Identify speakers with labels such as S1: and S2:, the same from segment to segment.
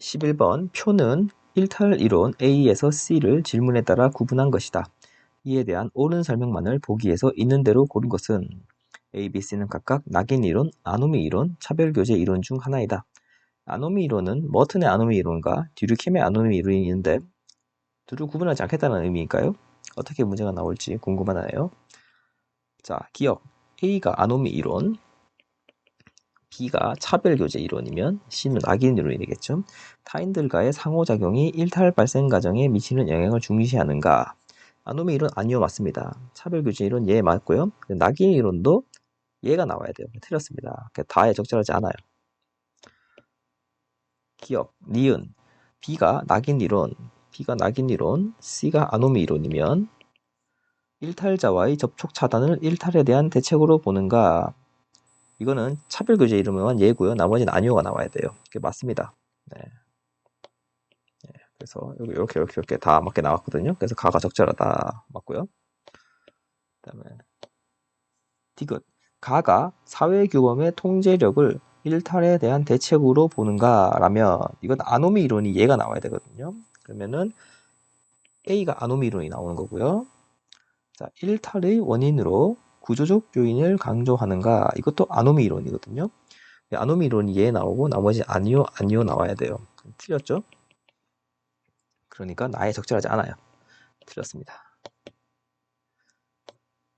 S1: 11번 표는 일탈 이론 A에서 C를 질문에 따라 구분한 것이다. 이에 대한 옳은 설명만을 보기에서 있는 대로 고른 것은 A, B, C는 각각 낙인 이론, 아노미 이론, 차별 교제 이론 중 하나이다. 아노미 이론은 머튼의 아노미 이론과 듀르켐의 아노미 이론이 있는데 둘을 구분하지 않겠다는 의미일까요? 어떻게 문제가 나올지 궁금하네요. 자, 기억. A가 아노미 이론, B가 차별교제 이론이면 C는 낙인 이론이 되겠죠. 타인들과의 상호작용이 일탈 발생 과정에 미치는 영향을 중시하는가? 아노미 이론 아니요 맞습니다. 차별교제 이론 예 맞고요. 낙인 이론도 예가 나와야 돼요. 틀렸습니다. 다에 적절하지 않아요. 기억, 니은, B가 낙인 이론, B가 낙인 이론, C가 아노미 이론이면 일탈자와의 접촉 차단을 일탈에 대한 대책으로 보는가? 이거는 차별교제 이름은 예고요. 나머지는 아니오가 나와야 돼요. 이게 맞습니다. 네. 네. 그래서 이렇게 이렇게 이렇게 다 맞게 나왔거든요. 그래서 가가 적절하다 맞고요. 그다음에 디귿 가가 사회 규범의 통제력을 일탈에 대한 대책으로 보는가라면 이건 아노미 이론이 얘가 나와야 되거든요. 그러면은 A가 아노미 이론이 나오는 거고요. 자, 일탈의 원인으로 구조적 요인을 강조하는가 이것도 아노미 이론이거든요. 아노미 이론이 얘 나오고 나머지 아니오 아니오 나와야 돼요. 틀렸죠? 그러니까 나에 적절하지 않아요. 틀렸습니다.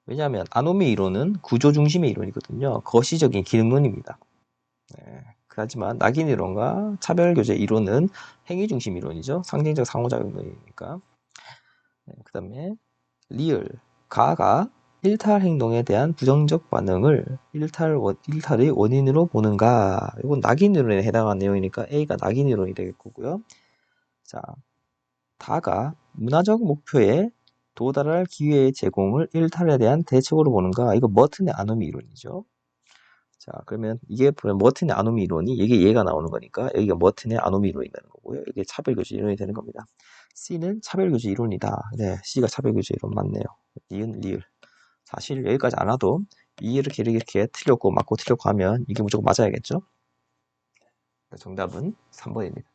S1: 왜냐하면 아노미 이론은 구조 중심의 이론이거든요. 거시적인 기능론입니다. 네. 하지만 낙인 이론과 차별 교제 이론은 행위 중심 이론이죠. 상징적 상호작용론이니까. 네. 그 다음에 리얼 가가 일탈 행동에 대한 부정적 반응을 일탈 원, 일탈의 원인으로 보는가? 이건 낙인 이론에 해당하는 내용이니까 A가 낙인 이론이 되겠고요. 자, 다가 문화적 목표에 도달할 기회의 제공을 일탈에 대한 대책으로 보는가? 이거 머튼의 아노미 이론이죠. 자, 그러면 이게 머튼의 아노미 이론이 이게 얘가 나오는 거니까 여기가 머튼의 아노미 이론이 되는 거고요. 이게 차별교제 이론이 되는 겁니다. C는 차별교제 이론이다. 네, C가 차별교제 이론 맞네요. 니은 리을. 사실 여기까지 안 와도 이렇게 이렇게 틀렸고 맞고 틀렸고 하면 이게 무조건 맞아야겠죠? 정답은 3번입니다.